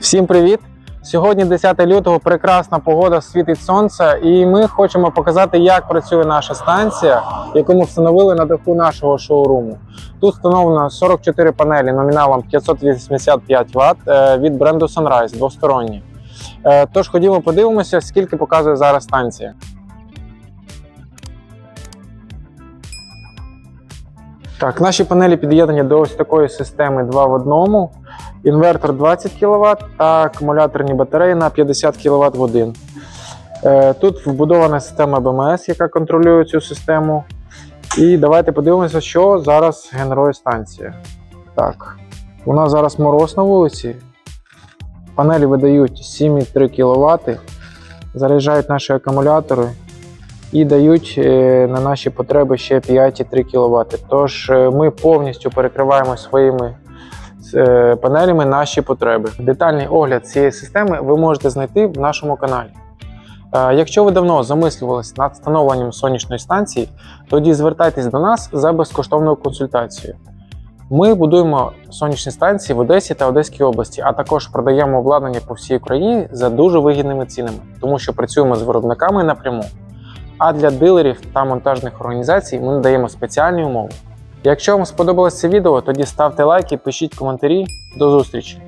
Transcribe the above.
Всім привіт! Сьогодні 10 лютого, прекрасна погода, світить сонце, і ми хочемо показати, як працює наша станція, яку ми встановили на даху нашого шоуруму. Тут встановлено 44 панелі номіналом 585 Вт е, від бренду Sunrise двосторонні. Е, Тож ходімо подивимося, скільки показує зараз станція. Так, наші панелі під'єднані до ось такої системи 2 в 1. Інвертор 20 кВт та акумуляторні батареї на 50 кВт в один. Е, Тут вбудована система БМС, яка контролює цю систему. І давайте подивимося, що зараз генерує станція. Так, у нас зараз мороз на вулиці. Панелі видають 7,3 кВт, заряджають наші акумулятори і дають е, на наші потреби ще 5,3 кВт. Тож е, ми повністю перекриваємо своїми панелями наші потреби. Детальний огляд цієї системи ви можете знайти в нашому каналі. Е, Якщо ви давно замислювалися над встановленням сонячної станції, тоді звертайтесь до нас за безкоштовною консультацією. Ми будуємо сонячні станції в Одесі та Одеській області, а також продаємо обладнання по всій Україні за дуже вигідними цінами, тому що працюємо з виробниками напряму. А для дилерів та монтажних організацій ми надаємо спеціальні умови. Якщо вам сподобалося відео, тоді ставте лайк і пишіть коментарі. До зустрічі!